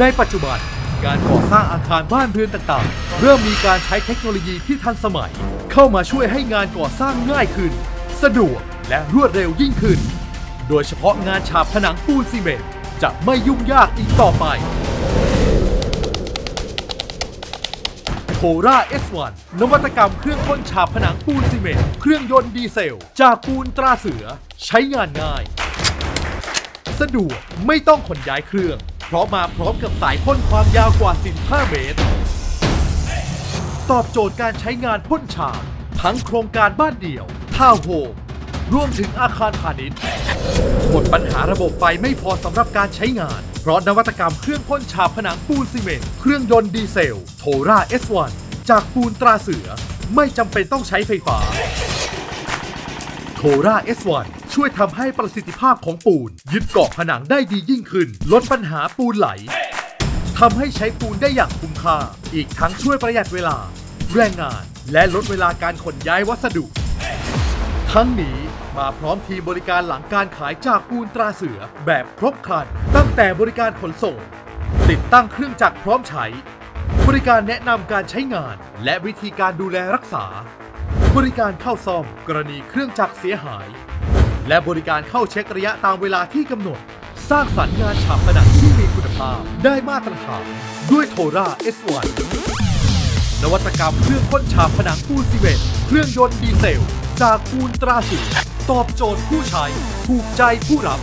ในปัจจุบัน การก่อสร้างอาคารบ้านเรือนต่างๆ เริ่มมีการใช้เทคโนโลยีที่ทันสมัย เข้ามาช่วยให้งานก่อสร้างง่ายขึ้น สะดวกและรวดเร็วยิ่งขึ้น โดยเฉพาะงานฉาบผนังปูนซีเมนต์จะไม่ยุ่งยากอีกต่อไปโครา S1 นนวัตกรรมเครื่องพ่นฉาบผนังปูนซีเมนต์เครื่องยนต์ดีเซล จากปูนตราเสือ ใช้งานง่าย สะดวกไม่ต้องขนย้ายเครื่อง ราะมาพร้อมกับสายพ่นความยาวกว่า 15 เมตร ตอบโจทย์การใช้งานพ่นฉาบทั้งโครงการบ้านเดี่ยวท่าโฮมรวมถึงอาคารพาณิชย์หมดปัญหาระบบไฟไม่พอสำหรับการใช้งาน เพราะนวัตกรรมเครื่องพ่นฉาบผนังปูนซีเมนต์เครื่องยนต์ดีเซล โทรา S1 จากปูนตราเสือ ไม่จำเป็นต้องใช้ไฟฟ้าโทรา S1 ช่วยทำให้ประสิทธิภาพของปูน ยึดเกาะผนังได้ดียิ่งขึ้น ลดปัญหาปูนไหลทำให้ใช้ปูนได้อย่างคุ้มค่า อีกทั้งช่วยประหยัดเวลา แรงงาน และลดเวลาการขนย้ายวัสดุ ทั้งนี้มาพร้อมทีมบริการหลังการขายจากปูนตราเสือแบบครบครัน ตั้งแต่บริการขนส่ง ติดตั้งเครื่องจักรพร้อมใช้ บริการแนะนำการใช้งาน และวิธีการดูแลรักษา บริการเข้าซ่อม กรณีเครื่องจักรเสียหาย และบริการเข้าเช็คระยะตามเวลาที่กำหนด สร้างสรรค์งานฉาบผนังที่มีคุณภาพ ได้มาตรฐานด้วยโทรา S1 นวัตกรรมเครื่องพ่นฉาบผนังปูนซีเมนต์เครื่องยนต์ดีเซล จากปูนตราสิตอบโจทย์ผู้ใช้ถูกใจผู้รับ